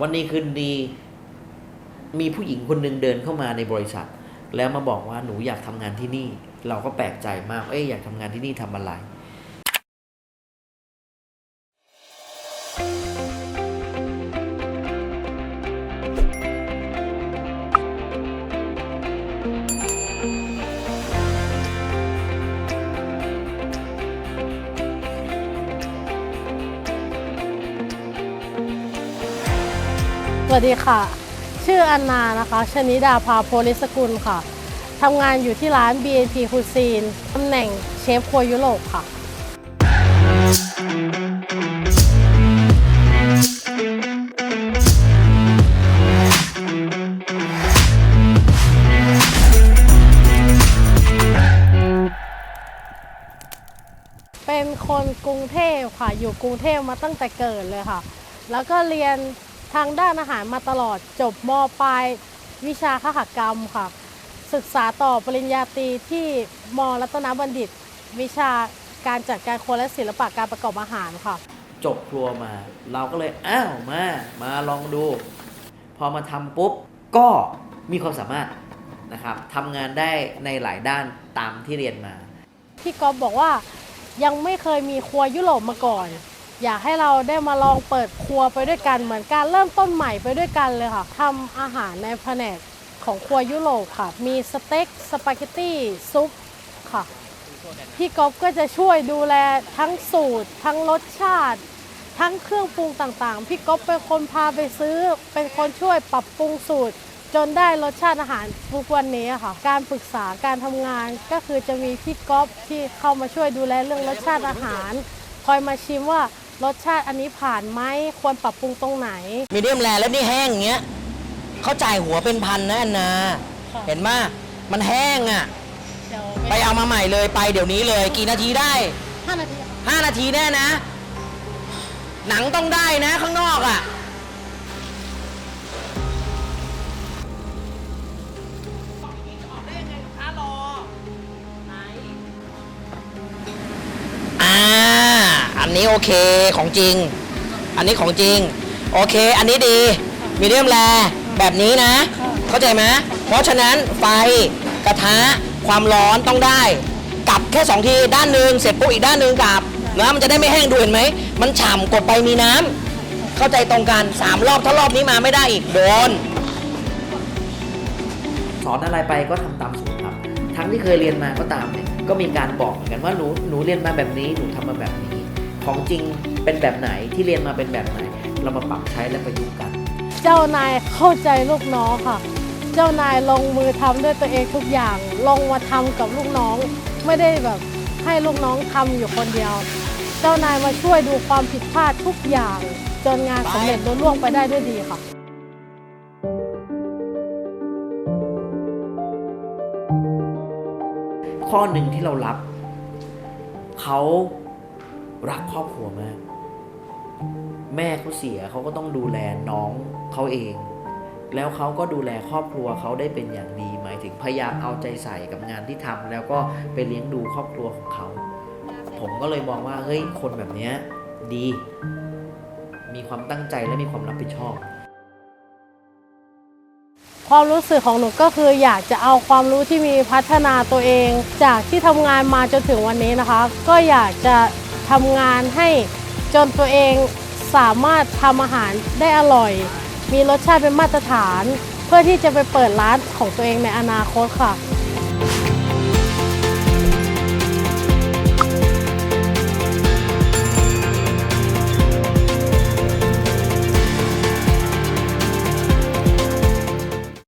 วันนี้คืนดี มีผู้หญิงคนหนึ่งเดินเข้ามาในบริษัท แล้วมาบอกว่าหนูอยากทำงานที่นี่ เราก็แปลกใจมาก เอ้ยอยากทำงานที่นี่ทำอะไร วัสดีค่ะ ชื่ออันนานะคะชนิดาภาโพลิสกุลค่ะทำงานอยู่ที่ร้าน BNP Cuisine ตำแหน่งเชฟครัวยุโรปค่ะ เป็นคนกรุงเทพค่ะ อยู่กรุงเทพมาตั้งแต่เกิดเลยค่ะ แล้วก็เรียน ทางด้านอาหารมาตลอดจบมปลายวิชาขหกรรมค่ะ ศึกษาต่อปริญญาตรีที่มรัตนบัณฑิต วิชาการจัดการครัวและศิลปะการประกอบอาหารค่ะ จบครัวมา เราก็เลยอ้าวมา มาลองดู พอมาทำปุ๊บ ก็มีความสามารถนะครับทำงานได้ในหลายด้านตามที่เรียนมา พี่ก๊อฟบอกว่ายังไม่เคยมีครัวยุโรปมาก่อน อยากให้เราได้มาลองเปิดครัวไปด้วยกันเหมือนการเริ่มต้นใหม่ไปด้วยกันเลยค่ะทำอาหารในแผนกของครัวยุโรปค่ะ มีสเต็กสปาเกตตี้ซุปค่ะ พี่ก๊อฟก็จะช่วยดูแลทั้งสูตร ทั้งรสชาติ ทั้งเครื่องปรุงต่างๆ พี่ก๊อฟเป็นคนพาไปซื้อ เป็นคนช่วยปรับปรุงสูตร จนได้รสชาติอาหารทุกวันนี้ค่ะ การปรึกษาการทำงานก็คือจะมีพี่ก๊อฟที่เข้ามาช่วยดูแลเรื่องรสชาติอาหาร คอยมาชิมว่า รสชาติอันนี้ผ่านไหมควรปรับปรุงตรงไหน มีเดียมแรแล้วนี่แห้งอย่างเงี้ยเขาจ่ายหัวเป็นพันนะอันนา ค่ะ เห็นมามันแห้งอะ เดี๋ยวไปเอามาใหม่เลยไปเดี๋ยวนี้เลย กี่นาทีได้ ห้านาทีค่ะ5นาทีแน่นะ หนังต้องได้นะข้างนอกอะ อันนี้โอเคของจริง อันนี้ของจริง โอเค อันนี้ดี มีเดียมแรแบบนี้นะ เข้าใจไหมเพราะฉะนั้นไฟกระทะความร้อนต้องได้กลับแค่สองที ด้านหนึ่งเสร็จปุ๊บอีกด้านหนึ่งกลับนะมันจะได้ไม่แห้งดูเห็นไหม มันฉ่ำกดไปมีน้ำเข้าใจตรงกันสามรอบถ้ารอบนี้มาไม่ได้อีกโดนสอนอะไรไปก็ทำตามสูตรครับ ทั้งที่เคยเรียนมาก็ตามเนี่ยก็มีการบอกเหมือนกันว่าหนูหนูเรียนมาแบบนี้หนูทำมาแบบนี้ ของจริงเป็นแบบไหนที่เรียนมาเป็นแบบไหน เรามาปรับใช้และประยุกต์กัน เจ้านายเข้าใจลูกน้องค่ะ เจ้านายลงมือทำด้วยตัวเองทุกอย่าง ลงมาทำกับลูกน้อง ไม่ได้แบบให้ลูกน้องทำอยู่คนเดียว เจ้านายมาช่วยดูความผิดพลาดทุกอย่าง จนงานสำเร็จลุล่วงไปได้ด้วยดีค่ะข้อหนึ่งที่เรารับ เขา รักครอบครัวมาก แม่เขาเสียเขาก็ต้องดูแลน้องเขาเอง แล้วเขาก็ดูแลครอบครัวเขาได้เป็นอย่างดี หมายถึงพยายามเอาใจใส่กับงานที่ทำแล้วก็ไปเลี้ยงดูครอบครัวของเขา ผมก็เลยมองว่าเฮ้ยคนแบบเนี้ยดี มีความตั้งใจและมีความรับผิดชอบความรู้สึกของหนูก็คืออยากจะเอาความรู้ที่มีพัฒนาตัวเอง จากที่ทำงานมาจนถึงวันนี้นะคะ ก็อยากจะ ทำงานให้จนตัวเองสามารถทำอาหารได้อร่อย มีรสชาติเป็นมาตรฐาน เพื่อที่จะไปเปิดร้านของตัวเองในอนาคตค่ะ